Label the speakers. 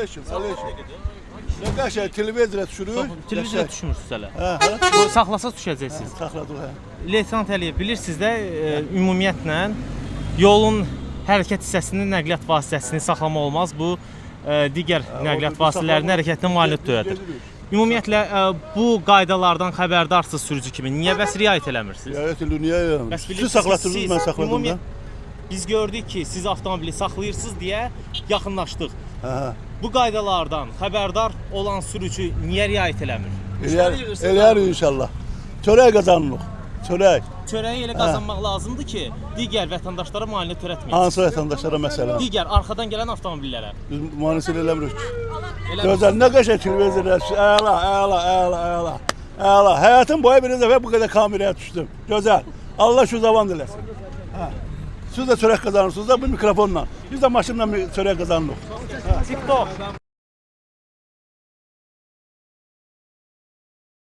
Speaker 1: Aleyküm, aleyküm. Ne kadar televizyon düşürüyor.
Speaker 2: Televizora hələ.
Speaker 1: Ha, ha.
Speaker 2: Bu saxlasaz düşəcəksiniz.
Speaker 1: Saxladık ha.
Speaker 2: Leytenant Əliyev bilirsiniz də e, ümumiyyətlə yolun hərəkət hissəsinin nəqliyyat vasitəsini saxlama olmaz. Bu e, digər nəqliyyat vasitələrinin hərəkətinə mane törədir. Ümumiyyətlə e, bu qaydalardan xəbərdarsınız sürücü kimi. Niyə bəs riayət eləmirsiniz?
Speaker 1: Niye ya?
Speaker 2: Bəs bilirsiniz, siz
Speaker 1: ben saxladım da.
Speaker 2: Biz gördük ki, siz avtomobili saxlayırsınız deyə yaxınlaşdıq.
Speaker 1: Ha.
Speaker 2: Bu qaydalardan xəbərdar olan sürücü niyə riayət eləmir?
Speaker 1: Eləyər, eləyər inşallah. Çörək qazanırıq. Çörək.
Speaker 2: Çörəyi elə qazanmaq lazımdır ki, digər vətəndaşlara müayinə törətməyəsiniz.
Speaker 1: Hansı vətəndaşlara məsələ?
Speaker 2: Digər arxadan gələn avtomobillərə.
Speaker 1: Biz müalicə eləmirik.
Speaker 2: Elə
Speaker 1: Gözəl, nə qəşəng televizorlar. Əla, əla, əla, əla. Əla. Həyatım boyu bir dəfə bu qədər kameraya düşdüm. Gözəl. Allah şu zaman diləsin. Hə. Siz də çörək qazanırsınız da bu mikrofonla. Biz də maşınla çörək qazanırıq.
Speaker 2: TikTok.